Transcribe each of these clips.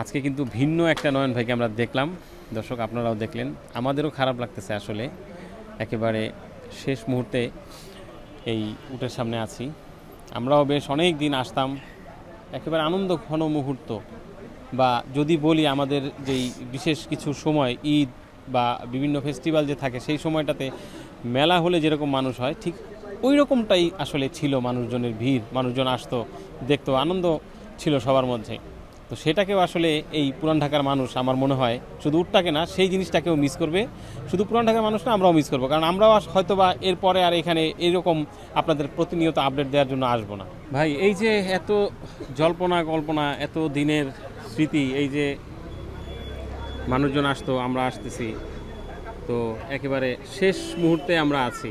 আজকে কিন্তু ভিন্ন একটা নয়ন ভাইকে আমরা দেখলাম। দর্শক, আপনারাও দেখলেন। আমাদেরও খারাপ লাগতেছে আসলে। একেবারে শেষ মুহূর্তে এই উটের সামনে আছি। আমরাও বেশ অনেক দিন আসতাম। একেবারে আনন্দ ঘন মুহূর্ত। বা যদি বলি আমাদের যেই বিশেষ কিছু সময়, ঈদ বা বিভিন্ন ফেস্টিভ্যাল যে থাকে, সেই সময়টাতে মেলা হলে যেরকম মানুষ হয়, ঠিক ওই রকমটাই আসলে ছিল মানুষজনের ভিড়। মানুষজন আসতো, দেখতো, আনন্দ ছিল সবার মধ্যে। তো সেটাকেও আসলে এই পুরান ঢাকার মানুষ আমার মনে হয় শুধু উটটাকে না সেই জিনিসটাকেও মিস করবে। শুধু পুরান ঢাকার মানুষ না আমরাও মিস করব। কারণ আমরাও হয়তো বা এরপরে আর এখানে এরকম আপনাদের প্রতিনিয়ত আপডেট দেওয়ার জন্য আসব না। ভাই এই যে এত জল্পনা কল্পনা এত দিনের স্মৃতি এই যে মানুষজন আসতো আমরা আসতেছি তো একেবারে শেষ মুহূর্তে আমরা আছি।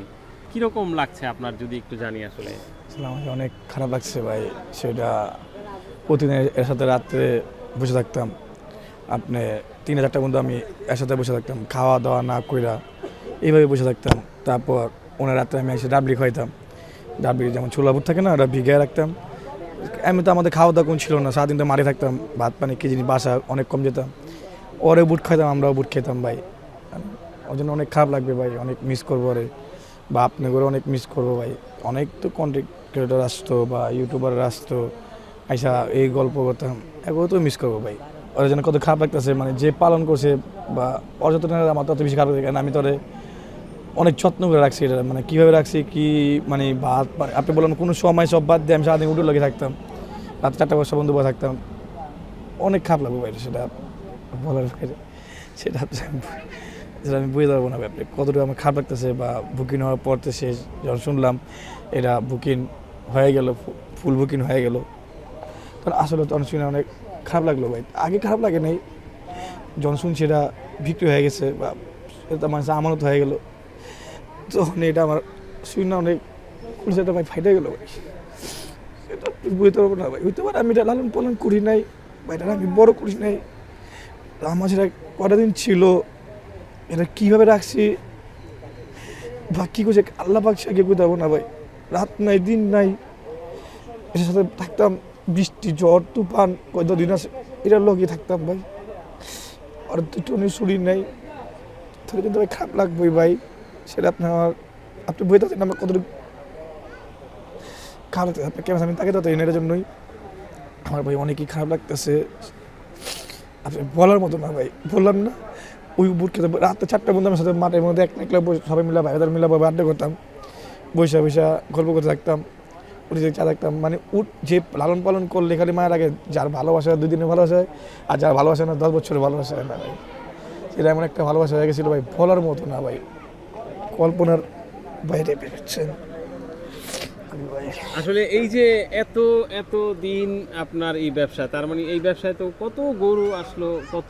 কীরকম লাগছে আপনার যদি একটু জানি আসলে। আসলে আমাকে অনেক খারাপ লাগছে ভাই সেটা প্রতিদিন এর সাথে রাত্রে বসে থাকতাম। আপনি তিন চারটা পর্যন্ত আমি এর সাথে বসে থাকতাম। খাওয়া দাওয়া না কইরা এইভাবে বসে থাকতাম। তারপর ওনার রাত্রে আমি এসে ডাবলি খাইতাম ডাবলি যেমন ছোলা বুট থাকে না, ওটা ভিগায় রাখতাম। এমনি তো আমাদের খাওয়া দাওয়া কোন ছিল না। সারাদিন তো মারি থাকতাম। ভাত পানি কি জিনিস বাসা অনেক কম যেতাম। ওরে বুট খাইতাম, আমরাও বুট খেতাম ভাই। ওই জন্য অনেক খারাপ লাগবে ভাই। অনেক মিস করব ওরে। বা আপনি করে অনেক মিস করব ভাই। অনেক তো কন্টেন্ট ক্রিয়েটার আসতো বা ইউটিউবার আসতো। আইসা এই গল্প করতাম এগুলো তো মিস করব ভাই। ওরা যেন কত খারাপ লাগতেছে মানে যে পালন করছে বা অযত্ন আমার তত বেশি খারাপ লাগে কারণ আমি তোরে অনেক যত্ন করে রাখছি এটা মানে কীভাবে রাখছি, কি মানে ভাত আপনি বললেন কোনো সময় সব বাদ দিয়ে আমি সারাদিন উঠে লেগে থাকতাম, রাত চারটা বছর বন্ধু বসে থাকতাম। অনেক খারাপ লাগবে ভাই সেটা বলার বাইরে। সেটা সেটা আমি বুঝতে পারব না ব্যাপারে কতটুকু আমার খারাপ লাগতেছে বা বুকিং হওয়ার পর শেষ, যখন শুনলাম, এটা বুকিং হয়ে গেল ফুল বুকিং হয়ে গেল। তখন আসলে শুনে অনেক খারাপ লাগল ভাই। আগে খারাপ লাগে নাই। শুনছি এটা বিক্রি হয়ে গেছে বা এটা মানুষের আমানত হয়ে গেল। তখন এটা আমার শুনে অনেক সেটা ভাই ফাইটে গেলো ভাই। এটা বুঝতে পারব না ভাই। হইতে পারে আমি এটা লালন পালন করি নাই বা এটা আমি বড় করি নাই। আমার সেটা কটা দিন ছিল, এটা কীভাবে রাখছি? বা কী করছে? আল্লাহ পাক বুঝতে পারব না ভাই। রাত নাই, দিন নাই। এটার সাথে থাকতাম। বৃষ্টি ঝড় তুফান কত দিন আছে এটার লোকই থাকতাম ভাই। আর দুটো শরীর নেই। তাহলে কিন্তু ভাই খারাপ লাগবে ভাই। সেটা আপনার আপনি বই আছেন আমার কতটুকু। খারাপ আপনার কেমন আমি তাকে তো এটার জন্যই। আমার ভাই অনেকই খারাপ লাগতেছে। আপনি বলার মতো না ভাই, বললাম না। ওই বুট খেতে রাতে চারটা বন্ধু আমার সাথে মাঠের মধ্যে এক একলা সবাই মিলে ভাইদের মিলা আড্ডা করতাম। বৈশা বৈশা গল্প করতে থাকতাম। উঠে চা থাকতাম মানে উঠ যে লালন পালন করলে খালি মায়ের আগে যার ভালোবাসা দুই দিনের ভালোবাসা হয়, আর যার ভালোবাসা না দশ বছরের ভালোবাসা হয় না ভাই। সেটা এমন একটা ভালোবাসা হয়ে গেছিল ভাই বলার মতো না ভাই। কল্পনার বাইরে বেরোচ্ছেন আসলে এই যে এত এত দিন আপনার এই ব্যবসা তার মানে এই ব্যবসায় তো কত গরু আসলো কত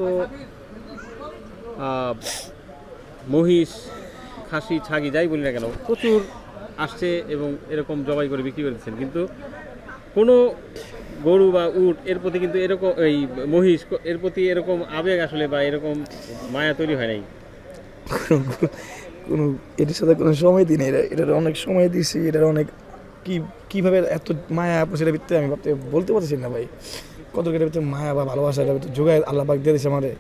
মহিষ খাসি ছাগি যাই বলি না কেন প্রচুর আসছে এবং এরকম জবাই করে বিক্রি করেছেন কিন্তু কোনো গরু বা উট এর প্রতি কিন্তু এরকম এই মহিষ, এর প্রতি এরকম আবেগ আসলে বা এরকম মায়া তৈরি হয় নাই? কোনো এটার সাথে কোনো সময় দিই না এটা এটার অনেক সময় দিয়েছি এটার অনেক কি, কীভাবে এত মায়া সেটা ভিত্তিতে আমি ভাবতে, বলতে পারছি না ভাই। কত এটার ভিতরে মায়া বা ভালোবাসা এটা ভিতরে যোগায় আল্লাহ পাক দিয়ে দিয়েছে আমারে।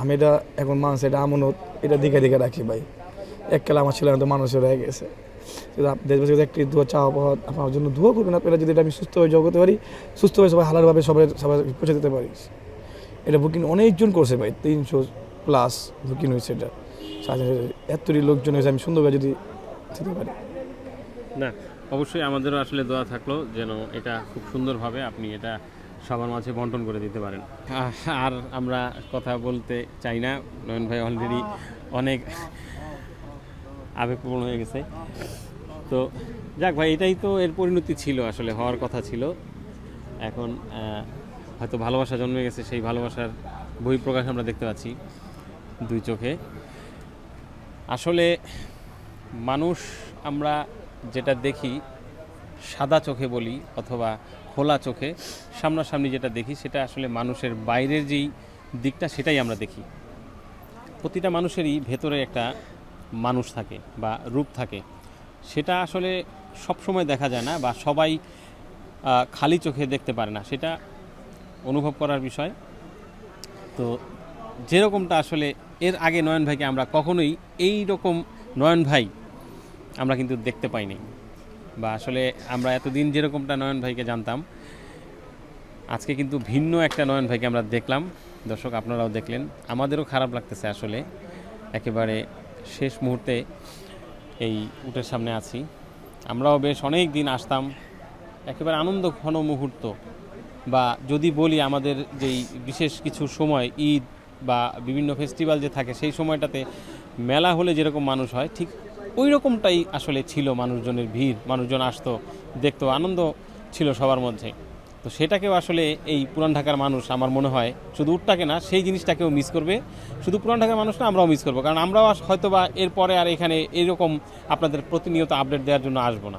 আমি এটা এখন মানুষ এটা আমনত, এটা দিকে দিকে রাখি ভাই। এক খেলা আমার ছেলে মানুষের হয়ে গেছে। যদি আপ- দেশবাসী একটি দোয়া চাওয়া পাওয়া আপনার জন্য দোয়া করবেন আপনারা যদি এটা আমি সুস্থভাবে জগ করতে পারি সুস্থভাবে সবাই হালালভাবে সবাই সবাই পৌঁছে দিতে পারি। এটা বুকিং অনেকজন করছে ভাই তিনশো প্লাস বুকিং হয়েছে এটা। সাথে এতটি লোকজন হয়েছে আমি সুন্দরভাবে যদি দিতে পারি। না অবশ্যই আমাদেরও আসলে দোয়া থাকল যেন এটা খুব সুন্দরভাবে আপনি এটা সবার মাঝে বন্টন করে দিতে পারেন। আর আমরা কথা বলতে চাই না। নয়ন ভাই অলরেডি অনেক আবেগপূর্ণ হয়ে গেছে। তো যাক ভাই, এটাই তো এর পরিণতি ছিল আসলে, হওয়ার কথা ছিল। এখন হয়তো ভালোবাসা জন্মে গেছে, সেই ভালোবাসার বহিঃপ্রকাশ আমরা দেখতে পাচ্ছি দুই চোখে। আসলে মানুষ আমরা যেটা দেখি, সাদা চোখে বলি অথবা খোলা চোখে, সামনাসামনি যেটা দেখি, সেটা আসলে মানুষের বাইরের যেই দিকটা, সেটাই আমরা দেখি। প্রতিটা মানুষেরই ভেতরে একটা মানুষ থাকে বা রূপ থাকে, সেটা আসলে সবসময় দেখা যায় না বা সবাই খালি চোখে দেখতে পারে না, সেটা অনুভব করার বিষয়। তো যেরকমটা আসলে এর আগে নয়ন ভাইকে আমরা কখনোই এই রকম নয়ন ভাই আমরা কিন্তু দেখতে পাইনি বা আসলে আমরা এতদিন যেরকমটা নয়ন ভাইকে জানতাম, আজকে কিন্তু ভিন্ন একটা নয়ন ভাইকে আমরা দেখলাম। দর্শক, আপনারাও দেখলেন। আমাদেরও খারাপ লাগতেছে আসলে। একেবারে শেষ মুহূর্তে এই উটের সামনে আছি। আমরাও বেশ অনেক দিন আসতাম। একেবারে আনন্দ ঘন মুহূর্ত বা যদি বলি আমাদের যেই বিশেষ কিছু সময়, ঈদ বা বিভিন্ন ফেস্টিভ্যাল যে থাকে, সেই সময়টাতে মেলা হলে যেরকম মানুষ হয়, ঠিক ওই রকমটাই আসলে ছিল মানুষজনের ভিড়। মানুষজন আসতো, দেখতো, আনন্দ ছিল সবার মধ্যে। তো সেটাকেও আসলে এই পুরান ঢাকার মানুষ, আমার মনে হয়, শুধু উটটাকে না, সেই জিনিসটাকেও মিস করবে। শুধু পুরান ঢাকার মানুষ না, আমরাও মিস করব। কারণ আমরাও হয়তো বা এরপরে আর এখানে এরকম আপনাদের প্রতিনিয়ত আপডেট দেওয়ার জন্য আসব না।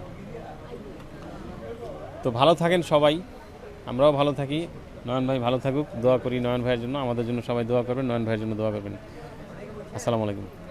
তো ভালো থাকেন সবাই। আমরাও ভালো থাকি। নয়ন ভাই ভালো থাকুক। দোয়া করি নয়ন ভাইয়ের জন্য। আমাদের জন্য সবাই দোয়া করবেন। নয়ন ভাইয়ের জন্য দোয়া করবেন। আসসালামু আলাইকুম।